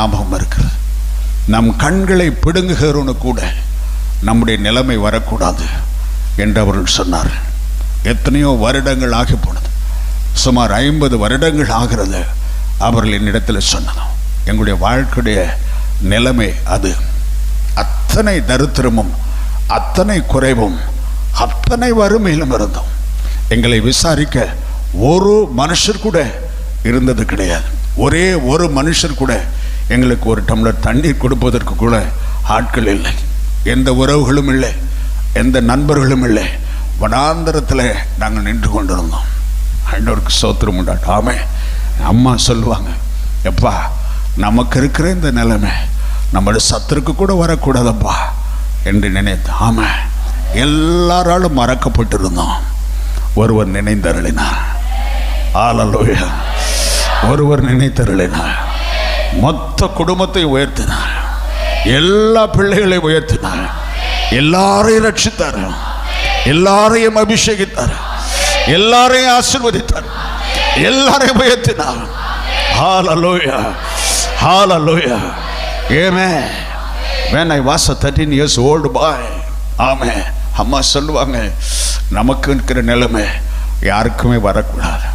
ஞாபகம் இருக்கிறது. நம் கண்களை பிடுங்குகிறவனு கூட நம்முடைய நிலைமை வரக்கூடாது என்று அவர்கள் சொன்னார். எத்தனையோ வருடங்கள் ஆகி போனது. சுமார் ஐம்பது வருடங்கள் ஆகிறது அவர்கள் என்னிடத்தில் சொன்னதும் எங்களுடைய வாழ்க்கையுடைய நிலைமை அது. அத்தனை தரித்திரமும் அத்தனை குறைவும் அத்தனை வறுமையிலும் இருந்தோம். எங்களை விசாரிக்க ஒரு மனுஷர் கூட இருந்தது கிடையாது. ஒரே ஒரு மனுஷர் கூட எங்களுக்கு ஒரு டம்ளர் தண்ணீர் கொடுப்பதற்கு கூட ஆட்கள் இல்லை. எந்த உறவுகளும் இல்லை எந்த நண்பர்களும் இல்லை. வனாந்தரத்தில் நாங்கள் நின்று கொண்டிருந்தோம். ஆண்டவருக்கு சோத்திரம் உண்டாட்டும் ஆமே அம்மா சொல்லுவாங்க எப்பா நமக்கு இருக்கிற இந்த நிலைமை நம்மளோட சத்துருக்கு கூட வரக்கூடாதப்பா என்று நினைத்து ஆமாம் எல்லாராலும் மறக்கப்பட்டிருந்தோம். ஒருவர் நினைந்தருளினார் ஆலலோயா ஒருவர் நினைத்தருளினார். மொத்த குடும்பத்தை உயர்த்தினார். எல்லா பிள்ளைகளையும் உயர்த்தினார். எல்லாரையும் ரட்சித்தார். எல்லாரையும் அபிஷேகித்தார். எல்லாரையும் ஆசிர்வதித்தார். எல்லாரையும் உயர்த்தினார். அலோயா hallelujah amen. When i was a 13 years old boy. ஆமே அம்மா சொல்லுவாங்க நமக்கு இருக்கிற நிலைமை யாருக்குமே வரக்கூடாது.